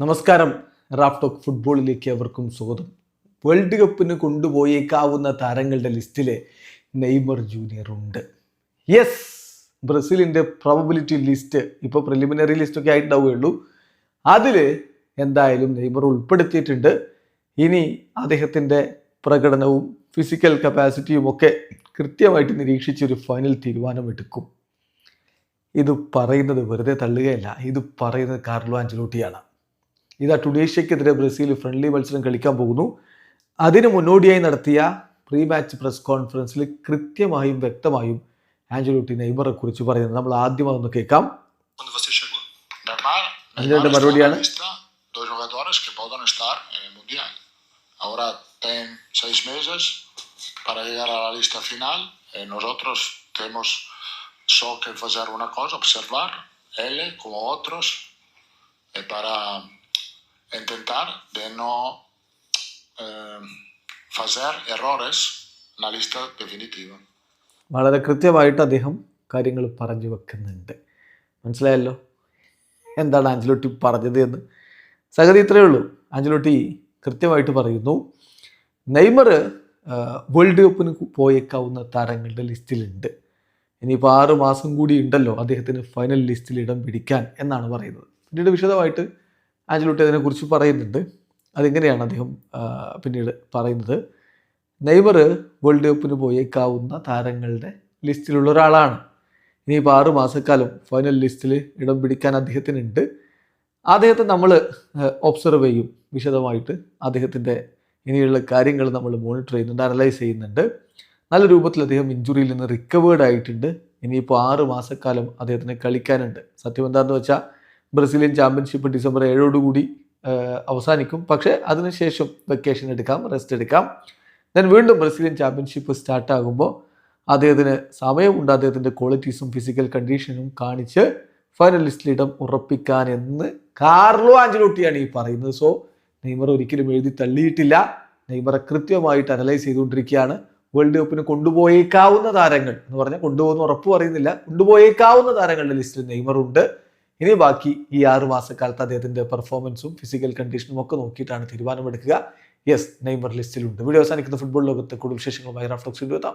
നമസ്കാരം. Raf talk ഫുട്ബോളിലേക്ക് അവർക്കും സ്വാഗതം. വേൾഡ് കപ്പിന് കൊണ്ടുപോയേക്കാവുന്ന താരങ്ങളുടെ ലിസ്റ്റിൽ നെയ്മർ ജൂനിയർ ഉണ്ട്. യെസ് ബ്രസീലിന്റെ പ്രോബബിലിറ്റി ലിസ്റ്റ് ഇപ്പോൾ പ്രിലിമിനറി ലിസ്റ്റൊക്കെ ആയിട്ടുണ്ടാവുകയുള്ളൂ. അതിൽ എന്തായാലും നെയ്മർ ഉൾപ്പെടുത്തിയിട്ടുണ്ട്. ഇനി അദ്ദേഹത്തിന്റെ പ്രകടനവും ഫിസിക്കൽ കപ്പാസിറ്റിയും ഒക്കെ കൃത്യമായിട്ട് നിരീക്ഷിച്ചൊരു ഫൈനൽ തീരുമാനമെടുക്കും. ഇത് പറയുന്നത് വെറുതെ തള്ളുകയല്ല. ഇത് പറയുന്നത് കാർലോ ആഞ്ചലോട്ടിയാണ് ഇതാ ടുണീഷ്യക്കെതിരെ ബ്രസീൽ ഫ്രണ്ട്ലി മത്സരം കളിക്കാൻ പോകുന്നു അതിന് മുന്നോടിയായി നടത്തിയ പ്രീ മാച്ച് പ്രസ് കോൺഫറൻസിൽ കൃത്യമായും വ്യക്തമായും ആഞ്ചലോട്ടി നെയ്മറെ കുറിച്ച് പറയുന്നത് നമ്മൾ ആദ്യം അതൊന്ന് കേൾക്കാം en Mundial. Ahora tem seis meses para llegar a la lista final. Eh, nosotros temos só que fazer una cosa, observar él como otros, eh, para intentar de no eh, fazer errores na lista definitiva. വളരെ കൃത്യമായിട്ട് അദ്ദേഹം കാര്യങ്ങൾ പറഞ്ഞു വെക്കുന്നുണ്ട്. മനസ്സിലായല്ലോ? എന്താണ് Ancelotti പറഞ്ഞത് എന്ന്? സംഗതി ഇത്രയേ ഉള്ളൂ. ആഞ്ചലോട്ടി കൃത്യമായിട്ട് പറയുന്നു നെയ്മർ വേൾഡ് കപ്പിന് പോയേക്കാവുന്ന താരങ്ങളുടെ ലിസ്റ്റിലുണ്ട്. ഇനിയിപ്പോൾ ആറ് മാസം കൂടി ഉണ്ടല്ലോ അദ്ദേഹത്തിന് ഫൈനൽ ലിസ്റ്റിൽ ഇടം പിടിക്കാൻ എന്നാണ് പറയുന്നത്. പിന്നീട് വിശദമായിട്ട് ആഞ്ചലോട്ടി അതിനെക്കുറിച്ച് പറയുന്നുണ്ട്. അതെങ്ങനെയാണ് അദ്ദേഹം പിന്നീട് പറയുന്നത്? നെയ്മർ വേൾഡ് കപ്പിന് പോയേക്കാവുന്ന താരങ്ങളുടെ ലിസ്റ്റിലുള്ള ഒരാളാണ്. ഇനിയിപ്പോൾ ആറ് മാസക്കാലം ഫൈനൽ ലിസ്റ്റിൽ ഇടം പിടിക്കാൻ അദ്ദേഹത്തിനുണ്ട്. അദ്ദേഹത്തെ നമ്മൾ ഒബ്സർവ് ചെയ്യും. വിശദമായിട്ട് അദ്ദേഹത്തിന്റെ ഇനിയുള്ള കാര്യങ്ങൾ നമ്മൾ മോണിറ്റർ ചെയ്യുന്നുണ്ട് അനലൈസ് ചെയ്യുന്നുണ്ട്. നല്ല രൂപത്തിൽ അദ്ദേഹം ഇഞ്ചുറിയിൽ നിന്ന് റിക്കവേർഡ് ആയിട്ടുണ്ട്. ഇനിയിപ്പോൾ ആറ് മാസക്കാലം അദ്ദേഹത്തിന് കളിക്കാനുണ്ട്. സത്യം എന്താണെന്ന് വെച്ചാൽ ബ്രസീലിയൻ ചാമ്പ്യൻഷിപ്പ് ഡിസംബർ ഏഴോടുകൂടി കൂടി അവസാനിക്കും. പക്ഷേ അതിനുശേഷം വെക്കേഷൻ എടുക്കാം റെസ്റ്റ് എടുക്കാം. ദെൻ വീണ്ടും ബ്രസീലിയൻ ചാമ്പ്യൻഷിപ്പ് സ്റ്റാർട്ടാകുമ്പോൾ അദ്ദേഹത്തിന് സമയമുണ്ട്. അദ്ദേഹത്തിന്റെ ക്വാളിറ്റീസും ഫിസിക്കൽ കണ്ടീഷനും കാണിച്ച് ഫൈനലിസ്റ്റിൽ ഇടം ഉറപ്പിക്കാൻ എന്ന് കാർലോ ആഞ്ചലോട്ടിയാണ് ഈ പറയുന്നത്. സോ നെയ്മർ ഒരിക്കലും എഴുതി തള്ളിയിട്ടില്ല. നെയ്മറെ കൃത്യമായിട്ട് അനലൈസ് ചെയ്തുകൊണ്ടിരിക്കുകയാണ്. വേൾഡ് കപ്പിന് കൊണ്ടുപോയേക്കാവുന്ന താരങ്ങൾ എന്ന് പറഞ്ഞാൽ കൊണ്ടുപോകുന്ന ഉറപ്പ് പറയുന്നില്ല. കൊണ്ടുപോയേക്കാവുന്ന താരങ്ങളുടെ ലിസ്റ്റിൽ നെയ്മർ ഉണ്ട് ഇനി ബാക്കി ഈ ആറ് മാസക്കാലത്ത് അദ്ദേഹത്തിന്റെ പെർഫോമൻസും ഫിസിക്കൽ കണ്ടീഷനും ഒക്കെ നോക്കിയിട്ടാണ് തീരുമാനമെടുക്കുക. യെസ് നെയ്മർ ലിസ്റ്റിലുണ്ട്. വീഡിയോ അവസാനിക്കുന്ന ഫുട്ബോൾ ലോകത്ത് കൂടുതൽ വിശേഷങ്ങളുമായി റാഫ്ലോക്സ് എത്താം.